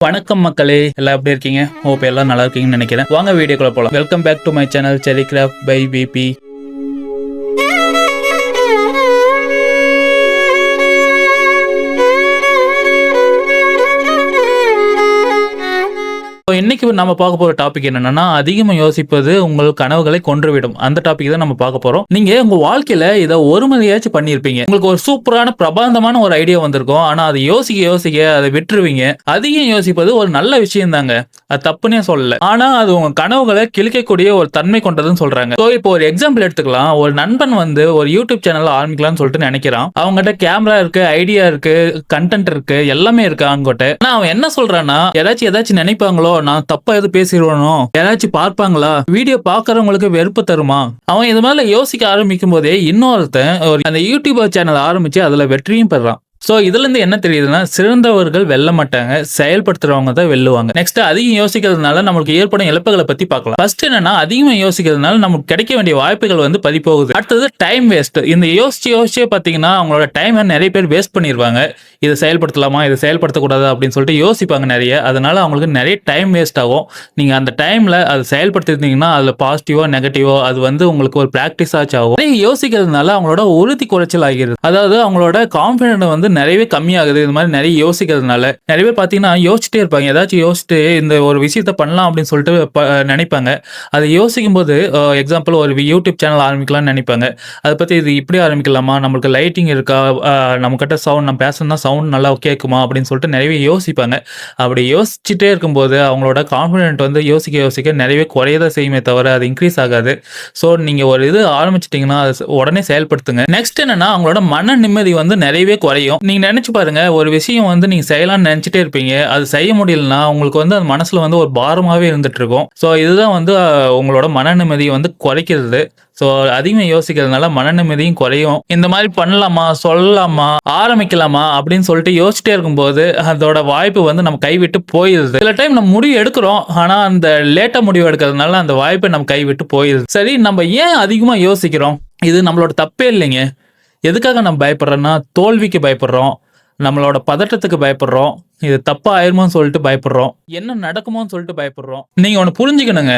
வணக்கம் மக்களே எல்லாம் எப்படி இருக்கீங்க? ஹோப் எல்லாம் நல்லா இருக்கீங்கன்னு நினைக்கிறேன். வாங்க வீடியோக்குள்ள போகலாம் welcome back to my channel cherry craft by BB இன்னைக்கு நம்ம பார்க்க போற டாபிக் என்னன்னா அதிகமா யோசிப்பது உங்கள் கனவுகளை கொன்றுவிடும். அந்த டாபிக் தான் நம்ம பார்க்க போறோம். நீங்க உங்க வாழ்க்கையில இதை ஒரு முறையாச்சும் பண்ணியிருப்பீங்க. உங்களுக்கு ஒரு சூப்பரான பிரபாந்தமான ஒரு ஐடியா வந்திருக்கும். ஆனா அதை யோசிக்க யோசிக்க அதை விட்டுருவீங்க. அதிகம் யோசிப்பது ஒரு நல்ல விஷயம் தாங்க அது தப்புனே சொல்லல. ஆனா அது உங்க கனவுகளை கிழிக்கக்கூடிய ஒரு தன்மை கொண்டதுன்னு சொல்றாங்க. ஸோ இப்போ ஒரு எக்ஸாம்பிள் எடுத்துக்கலாம். ஒரு நண்பன் வந்து ஒரு யூடியூப் சேனல் ஆரம்பிக்கலாம்னு சொல்லிட்டு நினைக்கிறான். அவங்ககிட்ட கேமரா இருக்கு ஐடியா இருக்கு கண்டென்ட் இருக்கு எல்லாமே இருக்கு அவங்ககிட்ட. ஆனா அவன் என்ன சொல்றான்னா ஏதாச்சும் ஏதாச்சும் நினைப்பாங்களோ நான் தப்பா எது பேசிடுவானோ யாராச்சும் பார்ப்பாங்களா? வீடியோ பாக்குறவங்களுக்கு வெறுப்பு தருமா? அவன் இது மேல யோசிக்க ஆரம்பிக்கும் போதே இன்னொருத்தன் ஒரு அந்த யூடியூபர் சேனல் ஆரம்பிச்சு அதுல வெற்றியும் பெறான். ஸோ இதுலேருந்து என்ன தெரியுதுன்னா சிறந்தவர்கள் வெல்ல மாட்டாங்க செயல்படுத்துறவங்க தான் வெல்லுவாங்க. நெக்ஸ்ட் அதிகம் யோசிக்கிறதுனால நம்மளுக்கு ஏற்படும் இழப்புகளை பற்றி பார்க்கலாம். ஃபர்ஸ்ட் என்னன்னா அதிகமாக யோசிக்கிறதுனால நமக்கு கிடைக்க வேண்டிய வாய்ப்புகள் வந்து பதிப்போகுது. அடுத்தது டைம் வேஸ்ட் இந்த யோசிச்சு யோசிச்சே பார்த்தீங்கன்னா அவங்களோட டைமை நிறைய பேர் வேஸ்ட் பண்ணிடுவாங்க இதை செயல்படுத்தலாமா இதை செயல்படுத்தக்கூடாது அப்படின்னு சொல்லிட்டு யோசிப்பாங்க நிறைய. அதனால அவங்களுக்கு நிறைய டைம் வேஸ்ட் ஆகும். நீங்கள் அந்த டைமில் அதை செயல்படுத்திருந்தீங்கன்னா அதில் பாசிட்டிவோ நெகட்டிவோ அது வந்து உங்களுக்கு ஒரு ப்ராக்டிஸ் ஆச்சு ஆகும். யோசிக்கிறதுனால அவங்களோட உறுதி குறைச்சல் ஆகிறது அதாவது அவங்களோட கான்ஃபிடென்ட் வந்து நிறையவே கம்மியாகுது. இது மாதிரி நிறைய யோசிக்கிறதுனால நிறைய பேர் பார்த்தீங்கன்னா யோசிச்சுட்டே இருப்பாங்க. ஏதாச்சும் யோசிச்சுட்டு இந்த ஒரு விஷயத்த பண்ணலாம் அப்படின்னு சொல்லிட்டு ப- நினைப்பாங்க. அதை யோசிக்கும் போது எக்ஸாம்பிள் ஒரு யூடியூப் சேனல் ஆரம்பிக்கலாம்னு நினைப்பாங்க. அதை பற்றி இது இப்படி ஆரம்பிக்கலாமா? நம்மளுக்கு லைட்டிங் இருக்கா? நம்மக்கிட்ட சவுண்ட் நம்ம பேசணும்னா சவுண்ட் நல்லா கேட்குமா? அப்படின்னு சொல்லிட்டு நிறையவே யோசிப்பாங்க. அப்படி யோசிச்சுட்டே இருக்கும்போது அவங்களோட கான்ஃபிடென்ட் வந்து யோசிக்க யோசிக்க நிறையவே குறையதான் செய்யுமே தவிர அது இன்க்ரீஸ் ஆகாது. ஸோ நீங்கள் ஒரு இது ஆரம்பிச்சிட்டிங்கன்னா அது உடனே செயல்படுத்துங்க. நெக்ஸ்ட் என்னன்னா அவங்களோட மன நிம்மதி வந்து நிறையவே குறையும். நீங்கள் நினச்சி பாருங்க ஒரு விஷயம் வந்து நீங்கள் செய்யலாம்னு நினச்சிட்டே இருப்பீங்க. அது செய்ய முடியலன்னா உங்களுக்கு வந்து அது மனசில் வந்து ஒரு பாரமாகவே இருந்துட்டு இருக்கும். ஸோ இதுதான் வந்து உங்களோட மன நிம்மதியை வந்து குறைக்கிறது. ஸோ அதிகமாக யோசிக்கிறதுனால மன நிம்மதியும் குறையும். இந்த மாதிரி பண்ணலாமா சொல்லலாமா ஆரம்பிக்கலாமா அப்படின்னு சொல்லிட்டு யோசிச்சிட்டே இருக்கும்போது அதோட வாய்ப்பு வந்து நம்ம கைவிட்டு போயிடுது சில டைம் நம்ம முடிவு எடுக்கிறோம் ஆனால் அந்த லேட்டாக முடிவு எடுக்கிறதுனால அந்த வாய்ப்பை நம்ம கைவிட்டு போயிடுது சரி நம்ம ஏன் அதிகமாக யோசிக்கிறோம்? இது நம்மளோட தப்பே இல்லைங்க. எதுக்காக நம்ம பயப்படுறோன்னா தோல்விக்கு பயப்படுறோம் நம்மளோட பதட்டத்துக்கு பயப்படுறோம் இது தப்பா ஆயிருமோன்னு சொல்லிட்டு பயப்படுறோம். என்ன நடக்குமோன்னு சொல்லிட்டு பயப்படுறோம். நீங்க ஒன்று புரிஞ்சுக்கணுங்க.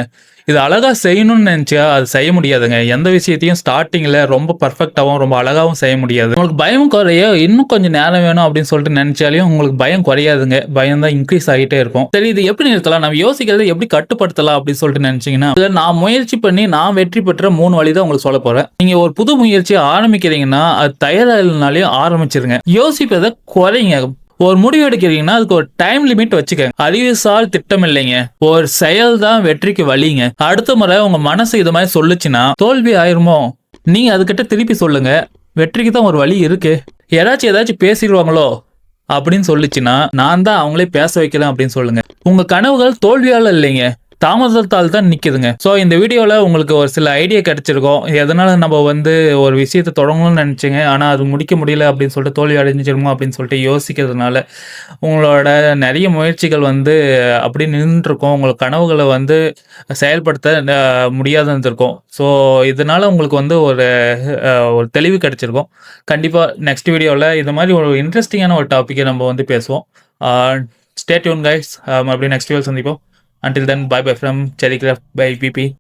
இது அழகா செய்யணும்னு நினைச்சா அது செய்ய முடியாதுங்க. எந்த விஷயத்தையும் ஸ்டார்டிங்ல ரொம்ப பர்ஃபெக்டாகவும் ரொம்ப அழகாவும் செய்ய முடியாது. உங்களுக்கு பயம் குறைய இன்னும் கொஞ்சம் நேரம் வேணும் அப்படின்னு சொல்லிட்டு நினைச்சாலையும் உங்களுக்கு பயம் குறையாதுங்க. பயம் தான் இன்க்ரீஸ் ஆகிட்டே இருக்கும். சரி இது எப்படி நிறுத்தலாம்? நம்ம யோசிக்கிறதை எப்படி கட்டுப்படுத்தலாம் அப்படின்னு சொல்லிட்டு நினைச்சீங்கன்னா நான் முயற்சி பண்ணி நான் வெற்றி பெற்ற மூணு வழி தான் உங்களுக்கு சொல்ல போறேன். நீங்க ஒரு புது முயற்சி ஆரம்பிக்கிறீங்கன்னா அது தயாரினாலையும் ஆரம்பிச்சிருங்க. யோசிப்பதை குறைங்க. ஒரு முடிவு எடுக்கிறீங்கன்னா அதுக்கு ஒரு டைம் லிமிட் வச்சுக்கங்க. அறிவுசார் திட்டம் இல்லைங்க. ஒரு செயல் தான் வெற்றிக்கு வழிங்க. அடுத்த முறை உங்க மனசு இது மாதிரி சொல்லுச்சுன்னா தோல்வி ஆயிருமோ? நீங்க அதுக்கிட்ட திருப்பி சொல்லுங்க. வெற்றிக்கு தான் ஒரு வழி இருக்கு. யாராச்சும் ஏதாச்சும் பேசிடுவாங்களோ? அப்படின்னு சொல்லிச்சுன்னா நான் தான் அவங்களே பேச வைக்கிறேன் அப்படின்னு சொல்லுங்க. உங்க கனவுகள் தோல்வியால இல்லைங்க. தாமதத்தால் தான் நிற்கிதுங்க ஸோ இந்த வீடியோவில் உங்களுக்கு ஒரு சில ஐடியா கிடைச்சிருக்கும். எதனால நம்ம வந்து ஒரு விஷயத்தை தொடங்கணும்னு நினச்சிங்க? ஆனால் அது முடிக்க முடியல அப்படின்னு சொல்லிட்டு தோல்வி அடைஞ்சிருமோ அப்படின்னு சொல்லிட்டு யோசிக்கிறதுனால உங்களோட நிறைய முயற்சிகள் வந்து அப்படி நின்றுருக்கும். உங்கள் கனவுகளை வந்து செயல்படுத்த முடியாதுருக்கும் ஸோ இதனால உங்களுக்கு வந்து ஒரு ஒரு தெளிவு கிடைச்சிருக்கும். கண்டிப்பாக நெக்ஸ்ட் வீடியோவில் இது மாதிரி ஒரு இன்ட்ரெஸ்டிங்கான ஒரு டாப்பிக்கை நம்ம வந்து பேசுவோம். ஸ்டேட் யூன் கைஸ் மறுபடியும் நெக்ஸ்ட் வீடியோ சந்திப்போம். Until then bye bye from cherrycraft by pp